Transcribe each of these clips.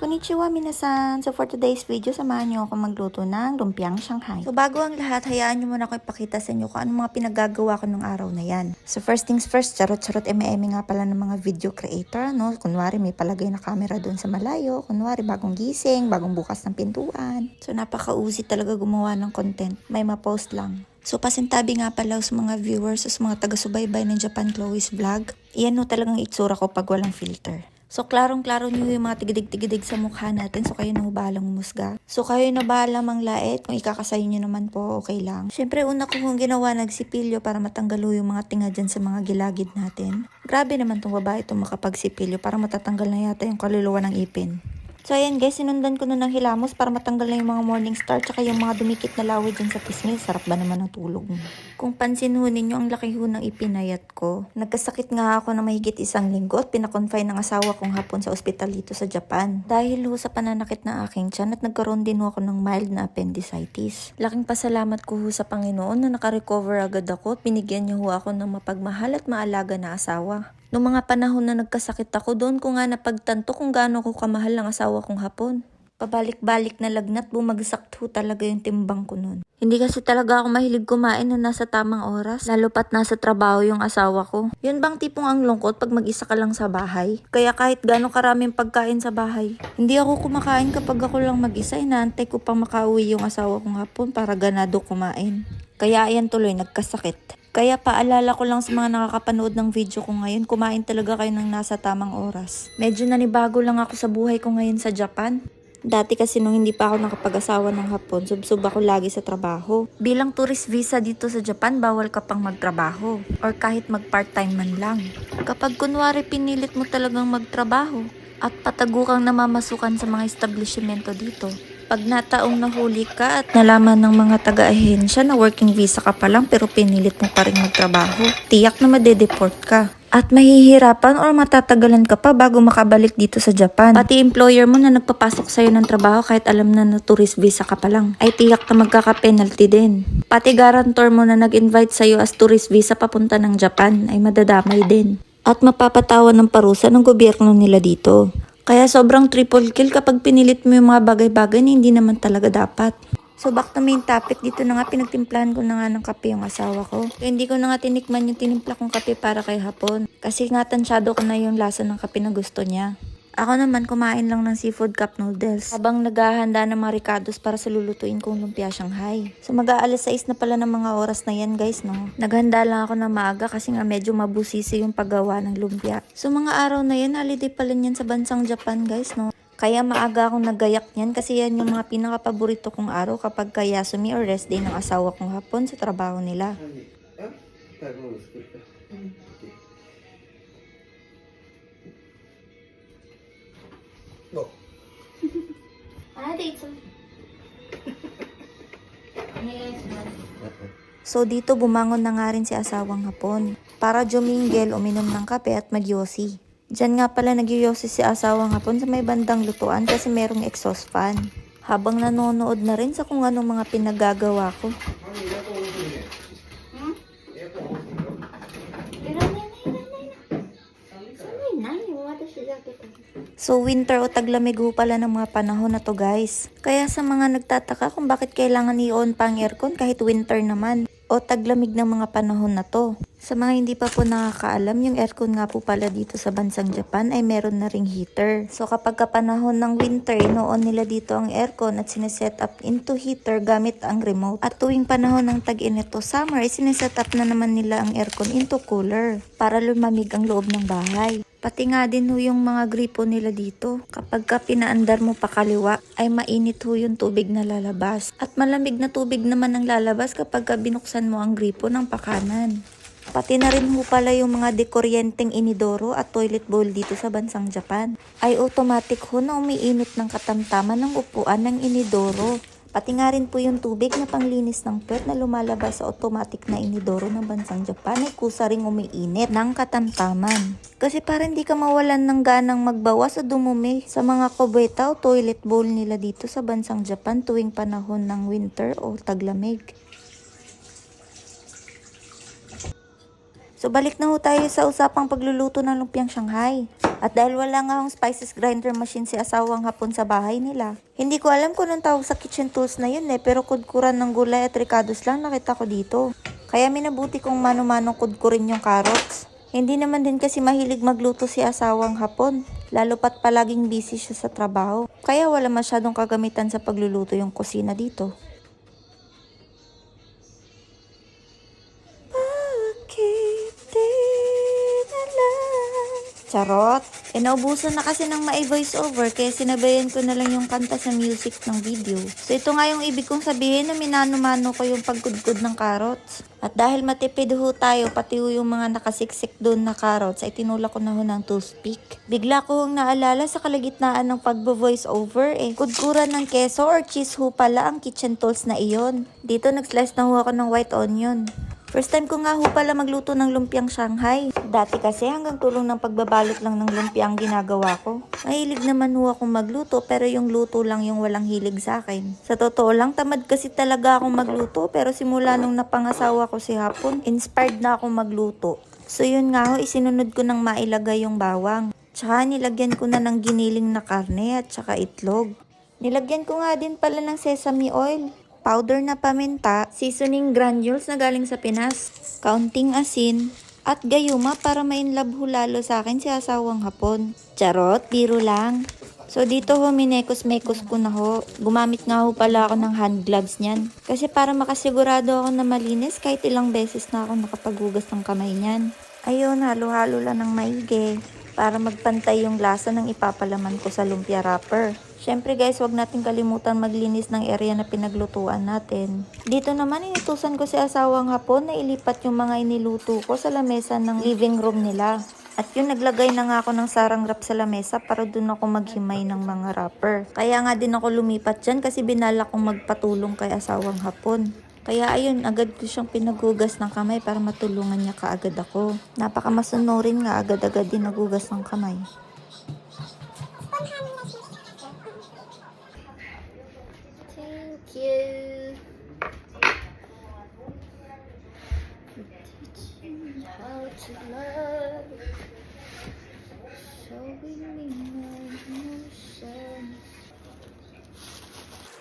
Konnichiwa minasan! So for today's video, samahan niyo ako magluto ng lumpiang Shanghai. So bago ang lahat, hayaan niyo muna ako ipakita sa inyo kung ano mga pinagagawa ko nung araw na yan. So first things first, charot-charot eme nga pala ng mga video creator, no? Kunwari may palagay na camera doon sa malayo, kunwari bagong gising, bagong bukas ng pintuan. So napaka-uzi talaga gumawa ng content. May ma-post lang. So pasintabi nga pala sa mga viewers, sa mga taga-subaybay ng Japan Chloe's Vlog. Iyan no talagang itsura ko pag walang filter. So, klarong-klaro nyo yung mga tigidig-tigidig sa mukha natin. So, kayo na ho bahalang umusga. So, kayo na bahala mang lait. Kung ikakasayo nyo naman po, okay lang. Siyempre, una ko kong ginawa, nagsipilyo para matanggal ho yung mga tinga dyan sa mga gilagid natin. Grabe naman tong babae itong makapagsipilyo para matatanggal na yata yung kaluluwa ng ipin. So ayan guys, sinundan ko na ng hilamos para matanggal na yung mga morning star tsaka yung mga dumikit na laway dyan sa pisngi. Sarap ba naman ng tulog? Kung pansin ho ninyo, ang laki ho ng ipinayat ko. Nagkasakit nga ako na mahigit isang linggo at pinakonfine ng asawa kong hapon sa ospital dito sa Japan. Dahil ho sa pananakit ng aking tiyan at nagkaroon din ho ako ng mild na appendicitis. Laking pasalamat ko ho sa Panginoon na nakarecover agad ako at binigyan niya ho ako ng mapagmahal at maalaga na asawa. Noong mga panahon na nagkasakit ako, doon ko nga napagtanto kung gaano ko kamahal ang asawa kong hapon. Pabalik-balik na lagnat, bumagsak ho talaga yung timbang ko noon. Hindi kasi talaga ako mahilig kumain na nasa tamang oras, lalo pat nasa trabaho yung asawa ko. Yun bang tipong ang lungkot pag mag-isa ka lang sa bahay? Kaya kahit gaano karaming pagkain sa bahay, hindi ako kumakain kapag ako lang mag-isa, inaantay ko pang makauwi yung asawa kong hapon para ganado kumain. Kaya ayan tuloy, nagkasakit. Kaya paalala ko lang sa mga nakakapanood ng video ko ngayon, kumain talaga kayo ng nasa tamang oras. Medyo nanibago lang ako sa buhay ko ngayon sa Japan. Dati kasi nung hindi pa ako nakapag-asawa ng hapon, subsub ako lagi sa trabaho. Bilang tourist visa dito sa Japan, bawal ka pang magtrabaho. Or kahit mag-part-time man lang. Kapag kunwari pinilit mo talagang magtrabaho, at patago kang namamasukan sa mga establishmento dito, pag nataong nahuli ka at nalaman ng mga taga-ahensya na working visa ka pa lang pero pinilit mo pa rin magtrabaho, tiyak na madedeport ka. At mahihirapan or matatagalan ka pa bago makabalik dito sa Japan. Pati employer mo na nagpapasok sa'yo ng trabaho kahit alam na na tourist visa ka pa lang, ay tiyak na magkaka-penalty din. Pati guarantor mo na nag-invite sa'yo as tourist visa papunta ng Japan ay madadamay din. At mapapatawan ng parusa ng gobyerno nila dito. Kaya sobrang triple kill kapag pinilit mo yung mga bagay-bagay na hindi naman talaga dapat. So back to main topic, dito na nga pinagtimplahan ko na nga ng kape yung asawa ko. Kaya hindi ko na nga tinikman yung tinimpla kong kape para kay hapon. Kasi nga tansyado ko na yung lasa ng kape na gusto niya. Ako naman kumain lang ng seafood cup noodles habang naghahanda ng mga ricados para sa lulutuin kong lumpia Shanghai. So mag-aalas 6 na pala ng mga oras na yan guys no. Naghanda lang ako na maaga kasi nga medyo mabusisi yung paggawa ng lumpia. So mga araw na yan, holiday pala yan sa bansang Japan guys no. Kaya maaga akong nagayak niyan kasi yan yung mga pinaka-paborito kong araw kapag kayasumi or rest day ng asawa kong hapon sa trabaho nila. え So dito bumangon na nga rin si asawang hapon para jumingel, uminom ng kape at magyosi. Diyan nga pala nagyoyosi si asawang hapon sa may bandang lutuan kasi merong exhaust fan. Habang nanonood na rin sa kung anong mga pinagagawa ko. So winter o taglamig ho pala ng mga panahon na to guys. Kaya sa mga nagtataka kung bakit kailangan i-on pa ang aircon kahit winter naman o taglamig ng mga panahon na to. Sa mga hindi pa po nakakaalam, yung aircon nga po pala dito sa bansang Japan ay meron na ring heater. So kapag kapanahon ng winter, ino-on nila dito ang aircon at sineset up into heater gamit ang remote. At tuwing panahon ng tag-init o summer, sineset up na naman nila ang aircon into cooler para lumamig ang loob ng bahay. Pati nga din ho yung mga gripo nila dito. Kapag ka pinaandar mo pa kaliwa, ay mainit ho yung tubig na lalabas. At malamig na tubig naman ang lalabas kapag ka binuksan mo ang gripo ng pakanan. Pati na rin ho pala yung mga dekoryenteng inidoro at toilet bowl dito sa bansang Japan. Ay automatic ho na umiinit ng katamtaman ng upuan ng inidoro. Pati nga rin po yung tubig na panglinis ng puwet na lumalabas sa automatic na inidoro ng bansang Japan ay kusa ring umiinit ng katamtaman. Kasi para hindi ka mawalan ng ganang magbawas o dumumi sa mga kubeta o toilet bowl nila dito sa bansang Japan tuwing panahon ng winter o taglamig. So balik na ho tayo sa usapang pagluluto ng lumpiang Shanghai. At dahil wala nga akong spices grinder machine si asawang hapon sa bahay nila, hindi ko alam kung anong tawag sa kitchen tools na yun eh, pero kudkuran ng gulay at ricados lang nakita ko dito. Kaya minabuti kong mano-manong kudkurin yung carrots. Hindi naman din kasi mahilig magluto si asawang hapon, lalo pat palaging busy siya sa trabaho. Kaya wala masyadong kagamitan sa pagluluto yung kusina dito. Charot! E naubusan na kasi ng may voice over kaya sinabayan ko na lang yung kanta sa music ng video. So ito nga yung ibig kong sabihin na minano-mano ko yung pagkudkod ng carrots. At dahil matipid ho tayo, pati ho yung mga nakasiksik doon na carrots, ay tinulak ko na ho ng toothpick. Bigla ko hong naalala sa kalagitnaan ng pagbo-voice over eh. Kudkuran ng keso or cheese ho pala ang kitchen tools na iyon. Dito nag-slice na ho ako ng white onion. First time ko nga ho pala magluto ng lumpiang Shanghai. Dati kasi hanggang tulong ng pagbabalot lang ng lumpia ang ginagawa ko. Mahilig naman ho akong magluto pero yung luto lang yung walang hilig sa akin. Sa totoo lang, tamad kasi talaga akong magluto pero simula nung napangasawa ko si Hapon, inspired na akong magluto. So yun nga ho, isinunod ko ng mailagay yung bawang. Tsaka nilagyan ko na ng giniling na karne at tsaka itlog. Nilagyan ko nga din pala ng sesame oil powder na paminta, seasoning granules na galing sa Pinas, kaunting asin, at gayuma para mainlove ho lalo sa akin si asawang hapon. Charot, biro lang. So dito ho, minekos-mekos ko na ho. Gumamit nga ho pala ako ng hand gloves niyan. Kasi para makasigurado ako na malinis kahit ilang beses na ako nakapaghugas ng kamay niyan. Ayun, halo-halo lang ng maigi para magpantay yung lasa ng ipapalaman ko sa lumpia wrapper. Syempre guys, wag natin kalimutan maglinis ng area na pinaglutuan natin. Dito naman, inutusan ko si asawang hapon na ilipat yung mga iniluto ko sa lamesa ng living room nila. At yun, naglagay na nga ako ng sarang wrap sa lamesa para dun ako maghimay ng mga wrapper. Kaya nga din ako lumipat dyan kasi binala kong magpatulong kay asawang hapon. Kaya ayun, agad ko siyang pinaghugas ng kamay para matulungan niya kaagad ako. Napaka masunurin nga, agad-agad din nagugas ng kamay.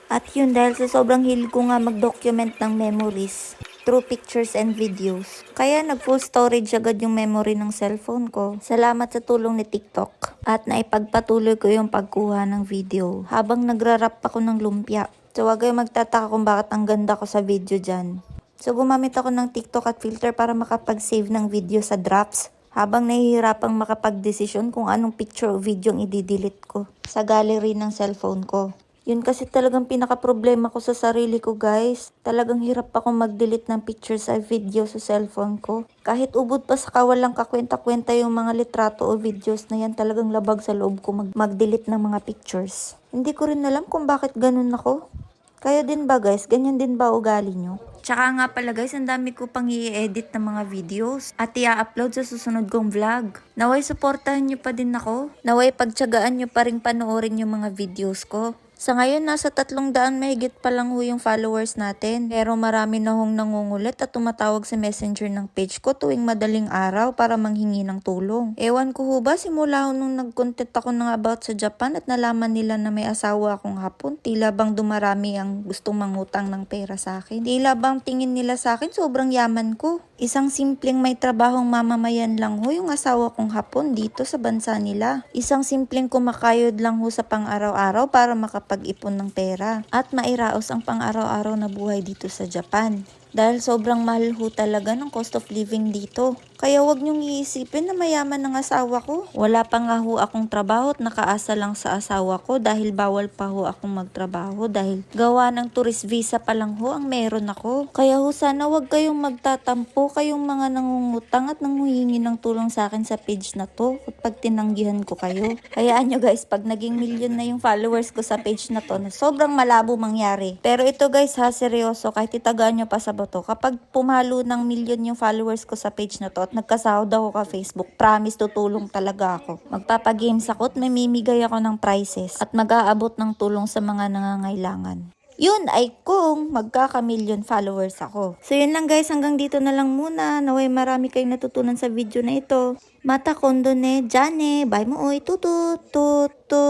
At yun, dahil sa sobrang hilig ko nga mag-document ng memories through pictures and videos. Kaya nag-full storage agad yung memory ng cellphone ko. Salamat sa tulong ni TikTok. At naipagpatuloy ko yung pagkuha ng video habang nagrarap ako ng lumpia. So wag kayong magtataka kung bakit ang ganda ko sa video dyan. So gumamit ako ng TikTok at filter para makapag-save ng video sa drafts habang nahihirapang makapag-desisyon kung anong picture o video ang i-delete ko sa gallery ng cellphone ko. Yun kasi talagang pinaka-problema ko sa sarili ko guys. Talagang hirap ako mag-delete ng pictures at video sa cellphone ko. Kahit ubod pa sa kawalang kakwenta-kwenta yung mga litrato o videos na yan, talagang labag sa loob ko mag- mag-delete ng mga pictures. Hindi ko rin alam kung bakit ganun ako. Kayo din ba guys? Ganyan din ba ugali nyo? Tsaka nga pala guys, ang dami ko pang i-edit ng mga videos at i-upload sa susunod kong vlog. Naway supportahan nyo pa din ako. Naway pagtsagaan nyo pa rin panoorin yung mga videos ko. Sa ngayon, nasa tatlong daan mahigit pa lang ho yung followers natin. Pero marami na hong nangungulit at tumatawag sa messenger ng page ko tuwing madaling araw para manghingi ng tulong. Ewan ko ho ba, simula ho nung nag-content ako ng about sa Japan at nalaman nila na may asawa akong hapon, tila bang dumarami ang gustong mangutang ng pera sa akin. Tila bang tingin nila sa akin sobrang yaman ko. Isang simpleng may trabahong mamamayan lang ho yung asawa kong hapon dito sa bansa nila. Isang simpleng kumakayod lang ho sa pang-araw-araw para makapag-ipon ng pera at mairaos ang pang-araw-araw na buhay dito sa Japan. Dahil sobrang mahal ho talaga ng cost of living dito. Kaya wag niyong iisipin na mayaman ng asawa ko. Wala pa nga ho akong trabaho at nakaasa lang sa asawa ko dahil bawal pa ho akong magtrabaho dahil gawa ng tourist visa pa lang ho ang meron ako. Kaya ho sana wag kayong magtatampo kayong mga nangungutang at nanguhingi ng tulong sa akin sa page na to at pag tinanggihan ko kayo. Hayaan nyo guys, pag naging million na yung followers ko sa page na to na sobrang malabo mangyari. Pero ito guys ha, seryoso, kahit itagaan nyo pa sa bato, kapag pumalo ng million yung followers ko sa page na to at nagkasahod ako ka Facebook, promise tutulong talaga ako. Magpapagames ako at mamimigay ako ng prizes at mag-aabot ng tulong sa mga nangangailangan. Yun ay kung magkaka-million followers ako. So yun lang guys, hanggang dito na lang muna. Naway marami kayong natutunan sa video na ito. Mata kondo ne, jane, bye mo oy, tutut, tut, tut.